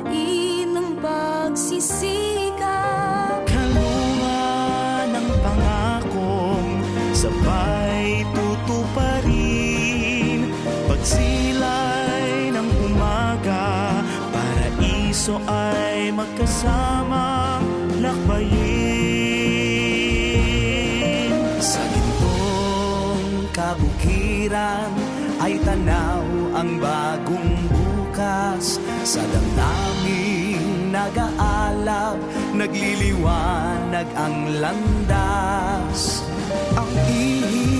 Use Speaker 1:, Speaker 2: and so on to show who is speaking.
Speaker 1: lupain ng pagsisikap
Speaker 2: Kalunga ng pangakong sabay tutuparin. Pagsilay ng umaga, para paraiso ay magkasama Lakbayin. Sa gintong kabukiran ay tanaw ang bagong bukas. Sa dami nag-aalab, nagliliwanag ang landas.
Speaker 3: Ang ihip